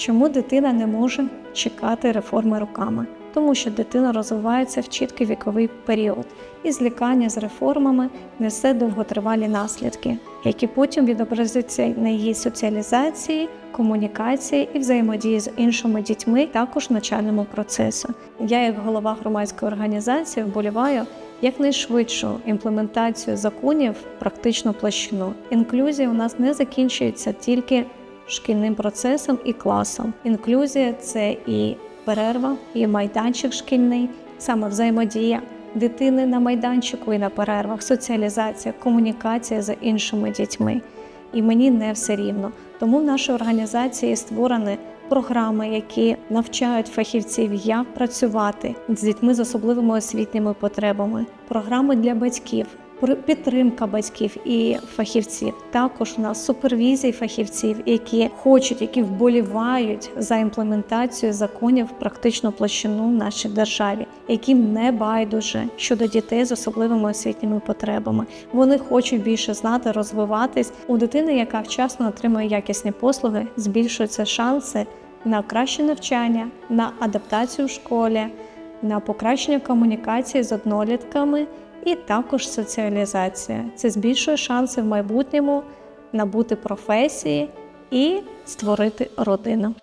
Чому дитина не може чекати реформи роками? Тому що дитина розвивається в чіткий віковий період, і злікання з реформами несе довготривалі наслідки, які потім відобразяться на її соціалізації, комунікації і взаємодії з іншими дітьми, також в навчальному процесі. Я, як голова громадської організації, вболіваю якнайшвидшу імплементацію законів в практичну площину. Інклюзія у нас не закінчується тільки шкільним процесом і класом. Інклюзія це і перерва, і майданчик шкільний, саме взаємодія дитини на майданчику і на перервах, соціалізація, комунікація з іншими дітьми. І мені не все рівно. Тому в нашій організації створені програми, які навчають фахівців, як працювати з дітьми з особливими освітніми потребами, програми для батьків. Підтримка батьків і фахівців. Також у нас супервізії фахівців, які хочуть, які вболівають за імплементацію законів в практичну площину в нашій державі, яким не байдуже щодо дітей з особливими освітніми потребами. Вони хочуть більше знати, розвиватись. У дитини, яка вчасно отримує якісні послуги, збільшуються шанси на краще навчання, на адаптацію в школі, на покращення комунікації з однолітками і також соціалізація. Це збільшує шанси в майбутньому набути професії і створити родину.